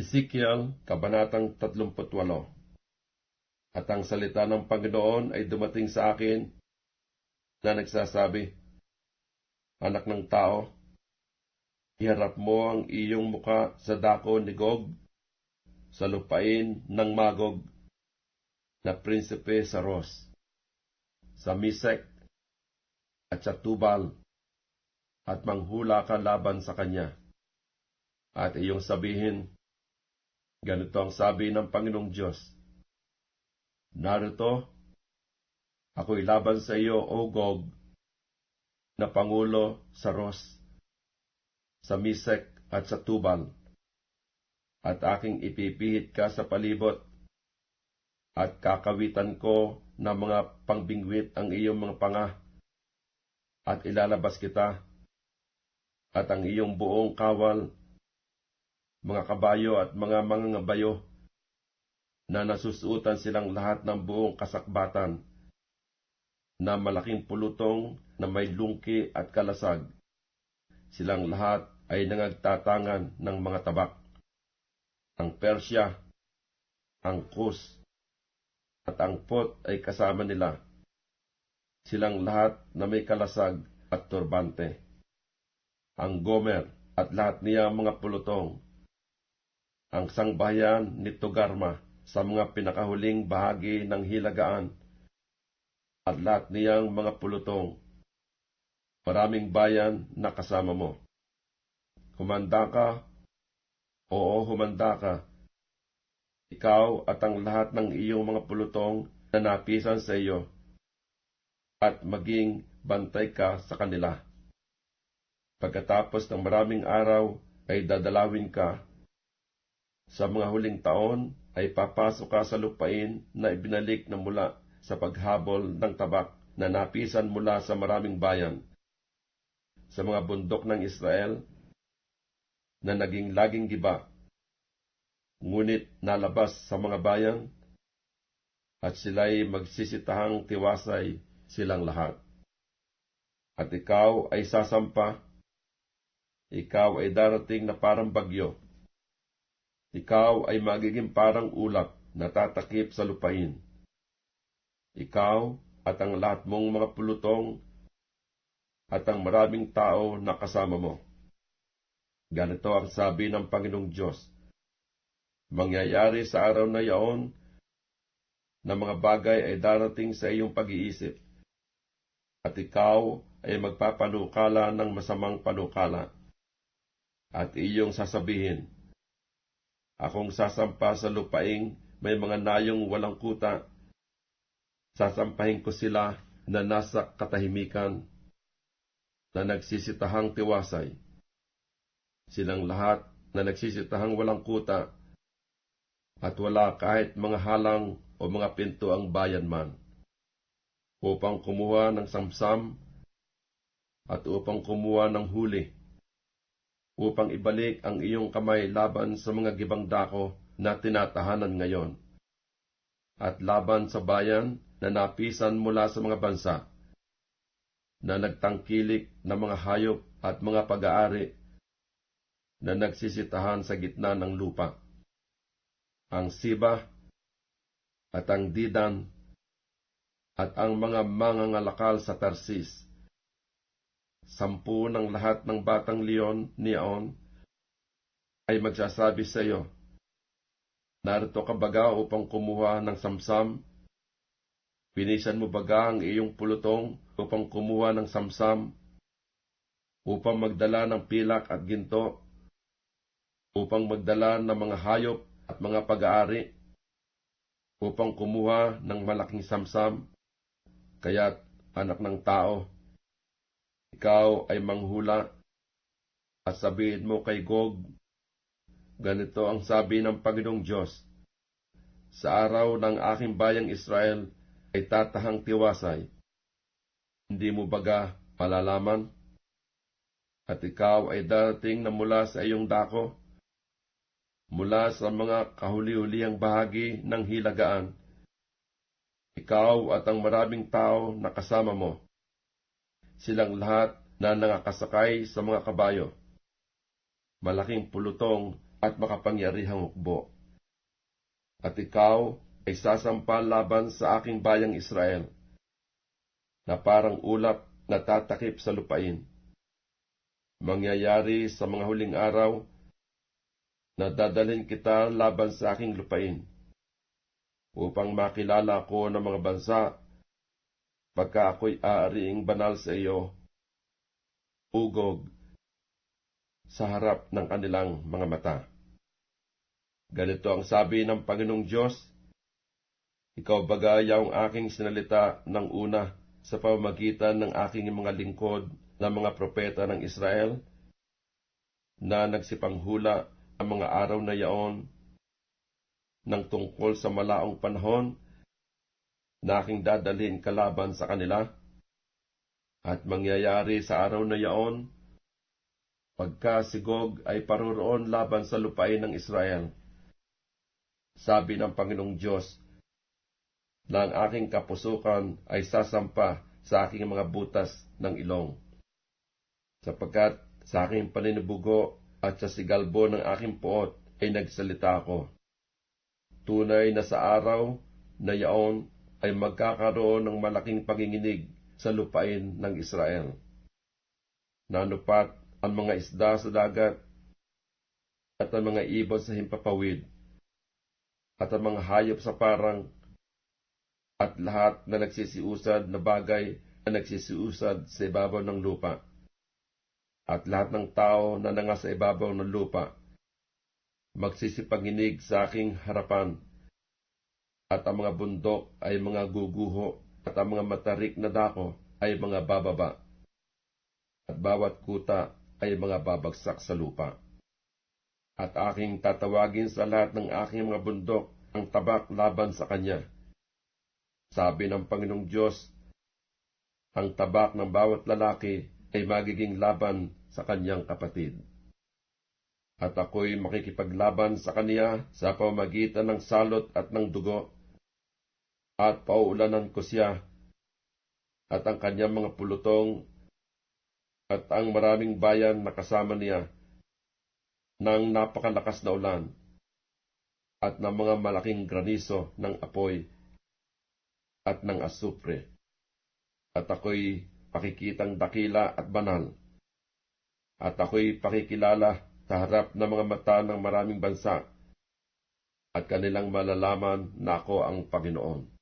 Ezekiel, Kabanatang 38 At ang salita ng Panginoon ay dumating sa akin na nagsasabi, Anak ng tao, iharap mo ang iyong muka sa dako ni Gog, sa lupain ng Magog, na prinsipe sa Ros, sa Misek, at sa Tubal, at manghula ka laban sa kanya. At iyong sabihin, Ganito ang sabi ng Panginoong Diyos. Narito, ako'y laban sa iyo, O Gog, na Pangulo sa Ros, sa Misek at sa Tubal, at aking ipipihit ka sa palibot, at kakawitan ko ng mga pangbingwit ang iyong mga panga, at ilalabas kita, at ang iyong buong kawal mga kabayo at mga mangangabayo na nasusuotan silang lahat ng buong kasakbatan na malaking pulutong na may lungki at kalasag. Silang lahat ay nangagtatangan ng mga tabak. Ang Persya, ang Kus, at ang Pot ay kasama nila. Silang lahat na may kalasag at turbante. Ang Gomer at lahat niya mga pulutong ang sangbayan ni Togarma sa mga pinakahuling bahagi ng hilagaan at lahat niyang mga pulutong. Maraming bayan na kasama mo. Humanda ka, oo humanda ka. Ikaw at ang lahat ng iyong mga pulutong na napisan sa iyo at maging bantay ka sa kanila. Pagkatapos ng maraming araw ay dadalawin ka sa mga huling taon ay papasok ka sa lupain na ibinalik na mula sa paghabol ng tabak na napisan mula sa maraming bayan. Sa mga bundok ng Israel na naging laging giba, ngunit nalabas sa mga bayan at sila'y magsisitahang tiwasay silang lahat. At ikaw ay sasampa, ikaw ay darating na parang bagyo, ikaw ay magiging parang ulap na tatakip sa lupain. Ikaw at ang lahat mong mga pulutong at ang maraming tao na kasama mo. Ganito ang sabi ng Panginoong Diyos. Mangyayari sa araw na yaon na mga bagay ay darating sa iyong pag-iisip, at ikaw ay magpapanukala ng masamang panukala, at iyong sasabihin, Akong sasampa sa lupaing may mga nayong walang kuta. Sasampahin ko sila na nasa katahimikan, na nagsisitahang tiwasay. Silang lahat na nagsisitahang walang kuta, at wala kahit mga halang o mga pinto ang bayan man, upang kumuha ng samsam at upang kumuha ng huli upang ibalik ang iyong kamay laban sa mga gibang dako na tinatahanan ngayon, at laban sa bayan na napisan mula sa mga bansa, na nagtangkilik na mga hayop at mga pag-aari na nagsisitahan sa gitna ng lupa. Ang Siba at ang Didan at ang mga mangangalakal sa Tarsis sampu ng lahat ng batang leon niyaon ay magsasabi sa iyo, Narito ka baga upang kumuha ng samsam? Pinisan mo baga ang iyong pulutong upang kumuha ng samsam? Upang magdala ng pilak at ginto? Upang magdala ng mga hayop at mga pag-aari? Upang kumuha ng malaking samsam? Kaya't, anak ng tao, ikaw ay manghula at sabihin mo kay Gog, ganito ang sabi ng Panginoong Diyos, sa araw ng aking bayang Israel ay tatahang tiwasay. Hindi mo baga malalaman? At ikaw ay darating na mula sa iyong dako, mula sa mga kahuli-hulihang bahagi ng hilagaan. Ikaw at ang maraming tao na kasama mo silang lahat na nakakasakay sa mga kabayo. Malaking pulutong at makapangyarihang hukbo. At ikaw ay sasampal laban sa aking bayang Israel, na parang ulap na tatakip sa lupain. Mangyayari sa mga huling araw na dadalhin kita laban sa aking lupain, upang makilala ko ng mga bansa pagka ako'y aariing banal sa iyo, ugog, sa harap ng kanilang mga mata. Ganito ang sabi ng Panginoong Diyos, Ikaw bagay ang aking sinalita ng una sa pamamagitan ng aking mga lingkod na mga propeta ng Israel, na nagsipanghula ang mga araw na yaon ng tungkol sa malaong panahon na aking dadalhin kalaban sa kanila, at mangyayari sa araw na yaon, pagka si Gog ay paroroon laban sa lupain ng Israel. Sabi ng Panginoong Diyos, na ang aking kapusukan ay sasampa sa aking mga butas ng ilong. Sapagkat sa aking paninibugo at sa sigalbo ng aking puot ay nagsalita ako. Tunay na sa araw na yaon ay magkakaroon ng malaking panginginig sa lupain ng Israel. Nanupat ang mga isda sa dagat at ang mga ibon sa himpapawid at ang mga hayop sa parang at lahat na nagsisiusad na bagay na nagsisiusad sa ibabaw ng lupa at lahat ng tao na nanga sa ibabaw ng lupa magsisipanginig sa aking harapan at ang mga bundok ay mga guguho, at ang mga matarik na dako ay mga bababa, at bawat kuta ay mga babagsak sa lupa. At aking tatawagin sa lahat ng aking mga bundok ang tabak laban sa kanya. Sabi ng Panginoong Diyos, ang tabak ng bawat lalaki ay magiging laban sa kanyang kapatid at ako'y makikipaglaban sa kaniya sa pamagitan ng salot at ng dugo, at pauulanan ko siya, at ang kanyang mga pulutong, at ang maraming bayan na kasama niya, ng napakalakas na ulan, at ng mga malaking graniso ng apoy, at ng asupre. At ako'y pakikitang dakila at banal, at ako'y pakikilala sa harap ng mga mata ng maraming bansa, at kanilang malalaman na ako ang Panginoon.